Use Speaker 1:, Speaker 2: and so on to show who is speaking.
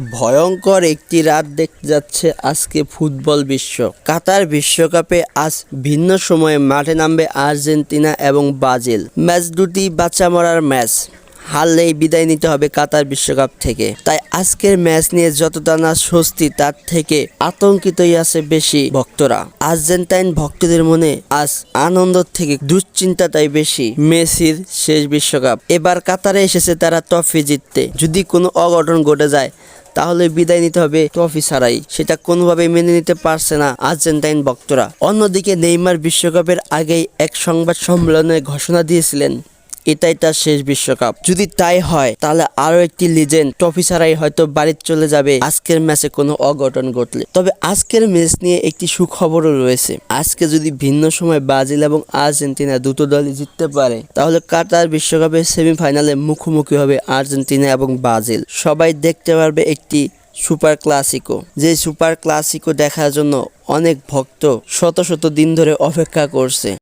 Speaker 1: ভয়ঙ্কর একটি রাত দেখতে যাচ্ছে আজকে ফুটবল বিশ্ব। কাতার বিশ্বকাপে আজ ভিন্ন সময়ে মাঠে নামবে আর্জেন্টিনা এবং ব্রাজিল। ম্যাচ দুটি বাচ্চা মরার ম্যাচ। হারলেই বিদায় নিতে হবে কাতার বিশ্বকাপ থেকে। তাই আজকের ম্যাচ নিয়ে যতটা না স্বস্তি, তার থেকে আতঙ্কিতই আছে বেশি ভক্তরা। আর্জেন্টাইন ভক্তদের মনে আজ আনন্দ থেকে দুশ্চিন্তাটাই বেশি। মেসির শেষ বিশ্বকাপ। এবার কাতারে এসেছে তারা ট্রফি জিততে। যদি কোনো অঘটন ঘটে যায়, তাহলে বিদায় নিতে হবে ট্রফি ছাড়াই। সেটা কোনোভাবেই মেনে নিতে পারছে না আর্জেন্টাইন ভক্তরা। অন্যদিকে নেইমার বিশ্বকাপের আগেই এক সংবাদ সম্মেলনে ঘোষণা দিয়েছিলেন। এটাই তার শেষ বিশ্বকাপ। যদি তাই হয়, তাহলে আরও একটি লিজেন্ড ট্রফি ছাড়াই হয়তো বাড়িতে চলে যাবে। আজকের ম্যাচে কোনো অঘটন ঘটলে। তবে আজকের ম্যাচ নিয়ে একটি সুখবরও রয়েছে। আজকে যদি ভিন্ন সময় ব্রাজিল এবং আর্জেন্টিনা দুটো দলই জিততে পারে, তাহলে কাতার বিশ্বকাপের সেমিফাইনালে মুখোমুখি হবে আর্জেন্টিনা এবং ব্রাজিল। সবাই দেখতে পারবে একটি সুপার ক্লাসিকো যে সুপার ক্লাসিকো দেখার জন্য অনেক ভক্ত শত শত দিন ধরে অপেক্ষা করছে।